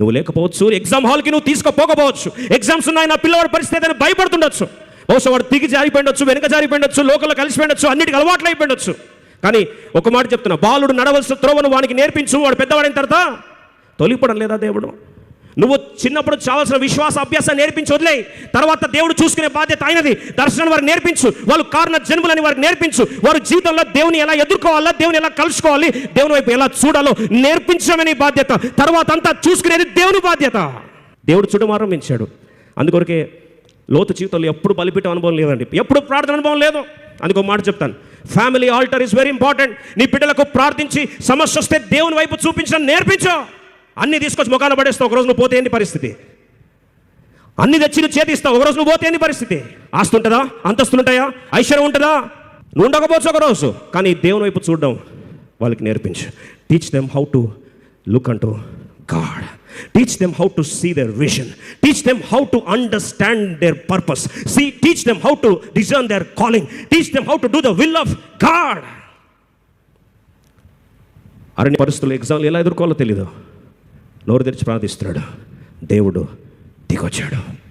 నువ్వు లేకపోవచ్చు ఎగ్జామ్ హాల్కి నువ్వు తీసుకోపోకపోవచ్చు. ఎగ్జామ్స్ ఉన్నాయి నా పిల్లవాడి పరిస్థితి అని భయపడుతుండొచ్చు. బహుశా వాడు దిగి జారిపోయిండొచ్చు వెనక జారిపోయిండొచ్చు లోకల్లో కలిసిపోయిండొచ్చు అన్నిటికి అలవాట్లు అయిపోయిండొచ్చు. కానీ ఒక మాట చెప్తున్నా బాలుడు నడవలసిన త్రోవను వానికి నేర్పించు వాడు పెద్దవాడైన తర్వాత తొలిపడం లేదా దేవుడు? నువ్వు చిన్నప్పుడు చావాల్సిన విశ్వాస అభ్యాసం నేర్పించి వదిలే తర్వాత దేవుడు చూసుకునే బాధ్యత అయినది దర్శనం వారికి నేర్పించు. వాళ్ళు కారణ జన్ములని వారికి నేర్పించు. వారు జీవితంలో దేవుని ఎలా ఎదుర్కోవాలా దేవుని ఎలా కలుసుకోవాలి దేవుని వైపు ఎలా చూడాలో నేర్పించమని బాధ్యత. తర్వాత అంతా చూసుకునేది దేవుని బాధ్యత. దేవుడు చూడడం ఆరంభించాడు అందుకొరకే లోతు జీవితంలో ఎప్పుడు బలిపీఠం అనుభవం లేదండి. ఎప్పుడు ప్రార్థన అనుభవం లేదు. అందుకో మాట చెప్తాను. Family altar is very important నీ బిడ్డలకు ప్రార్థించి సమస్య వస్తే దేవుని వైపు చూపించడం నేర్పించు. అన్ని తీసుకొచ్చి ముఖాన పడేస్తావు ఒకరోజు నువ్వు పోతే ఏంటి పరిస్థితి? అన్ని తెచ్చి చేతిస్తావు ఒకరోజు నువ్వు పోతే ఏంటి పరిస్థితి? ఆస్తు ఉంటుందా? అంతస్తులు ఉంటాయా? ఐశ్వర్యం ఉంటుందా? నువ్వు ఉండకపోవచ్చు ఒకరోజు కానీ దేవుని వైపు చూడడం వాళ్ళకి నేర్పించు. Teach them how to look unto God teach them how to see their vision teach them how to understand their purpose see teach them how to discern their calling teach them how to do the will of God అరణ్య పరిస్థితులు ఎగ్జామ్లు ఎలా ఎదుర్కోవాలో తెలీదు. నోరు తెరిచి ప్రార్థిస్తున్నాడు. దేవుడు దిగొచ్చాడు.